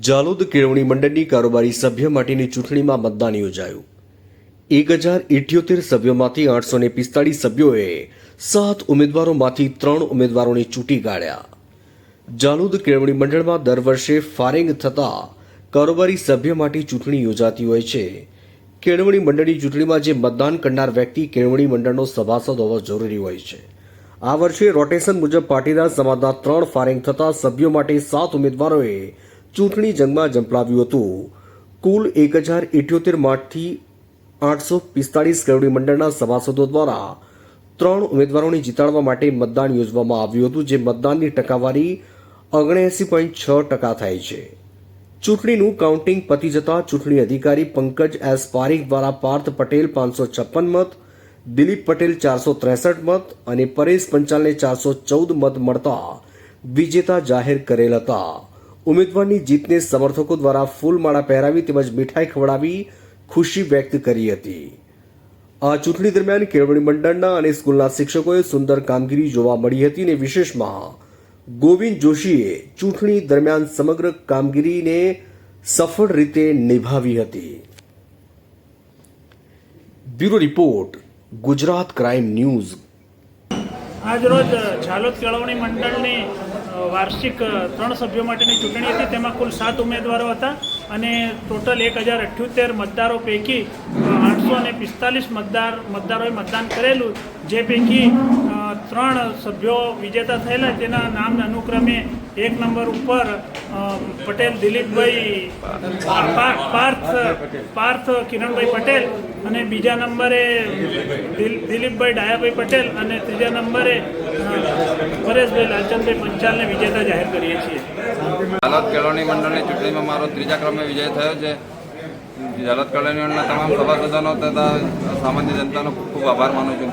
જાલોદ કેળવણી મંડળની કારોબારી સભ્ય માટેની ચૂંટણીમાં મતદાન યોજાયું. એક હજાર ઇઠ્યોતેર સભ્યોમાંથી આઠસો ને પિસ્તાળીસ સભ્યોએ સાત ઉમેદવારોમાંથી ત્રણ ઉમેદવારોને ચૂંટી કાઢ્યા. જાલોદ કેળવણી મંડળમાં દર વર્ષે ફારેંગ થતા કારોબારી સભ્ય માટે ચૂંટણી યોજાતી હોય છે. કેળવણી મંડળની ચૂંટણીમાં જે મતદાન કરનાર વ્યક્તિ કેળવણી મંડળનો સભાસદ હોવો જરૂરી હોય છે. આ વર્ષે રોટેશન મુજબ પાટીદાર સમાજના ત્રણ ફારેંગ થતા સભ્યો માટે સાત ઉમેદવારોએ ચૂંટણી જંગમાં ઝંપલાવ્યું હતું. કુલ એક હજાર ઇઠ્યોતેર માઠથી આઠસો પિસ્તાળીસ કેળવણી મંડળના સભાસદો દ્વારા ત્રણ ઉમેદવારોને જીતાડવા માટે મતદાન યોજવામાં આવ્યું હતું, જે મતદાનની ટકાવારી ઓગણએંસી પોઈન્ટ છ ટકા થાય છે. ચૂંટણીનું કાઉન્ટિંગ પતી જતા ચૂંટણી અધિકારી પંકજ એસ પારીખ દ્વારા પાર્થ પટેલ પાંચસો છપ્પન મત, દિલીપ પટેલ ચારસો ત્રેસઠ મત અને પરેશ પંચાલને ચારસો ચૌદ મત મળતા વિજેતા જાહેર કરેલ હતા. ઉમેદવારની જીતને સમર્થકો દ્વારા ફૂલમાળા પહેરાવી તેમજ મીઠાઈ ખવડાવી ખુશી વ્યક્ત કરી હતી. આ ચૂંટણી દરમિયાન કેળવણી મંડળના અને સ્કૂલના શિક્ષકોએ સુંદર કામગીરી જોવા મળી હતી અને વિશેષમાં ગોવિંદ જોશીએ ચૂંટણી દરમિયાન સમગ્ર કામગીરીને સફળ રીતે નિભાવી હતી. Bureau report, Gujarat crime news. આજરોજ ઝાલોદ કેળવણી મંડળની વાર્ષિક ત્રણ સભ્યો માટેની ચૂંટણી હતી. તેમાં કુલ સાત ઉમેદવારો હતા અને ટોટલ એક હજાર અઠ્યોતેર મતદારો પૈકી આઠસો અને પિસ્તાલીસ મતદાર, મતદારોએ મતદાન કરેલું. જે પૈકી ત્રણ સભ્યો વિજેતા થયેલા તેના નામ અનુક્રમે એક નંબર ઉપર પટેલ, દિલીપભાઈ, પાર્થ પાર્થ કિરણભાઈ પટેલ અને બીજા નંબરે દિલીપભાઈ ડાયાભાઈ પટેલ અને ત્રીજા નંબરે પરેશભાઈ લાલચંદભાઈ પંચાલને વિજેતા જાહેર કરીએ છીએ. ચૂંટણીમાં મારો ત્રીજા ક્રમે વિજય થયો છે. કેળવણી મંડળના તમામ સભાસદોનો તથા સામાન્ય જનતાનો ખૂબ ખૂબ આભાર માનું છું.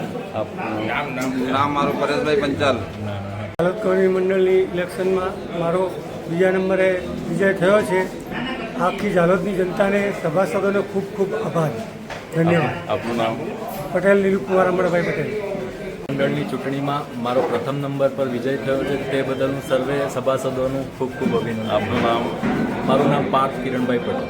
નામ મારું પરેશભાઈ પંચાલ. ભારત કૌમી મંડળની ઇલેક્શનમાં મારો બીજા નંબરે વિજય થયો છે. આખી જાલોદની જનતાને સભાસદોનો ખૂબ ખૂબ આભાર. ધન્યવાદ. આપનું નામ? પટેલ નીલુકુમાર અમરભાઈ પટેલ. મંડળની ચૂંટણીમાં મારો પ્રથમ નંબર પર વિજય થયો છે. તે બદલ હું સર્વે સભાસદોનું ખૂબ ખૂબ અભિનંદન. આપનું નામ? મારું નામ પાર્થ કિરણભાઈ પટેલ.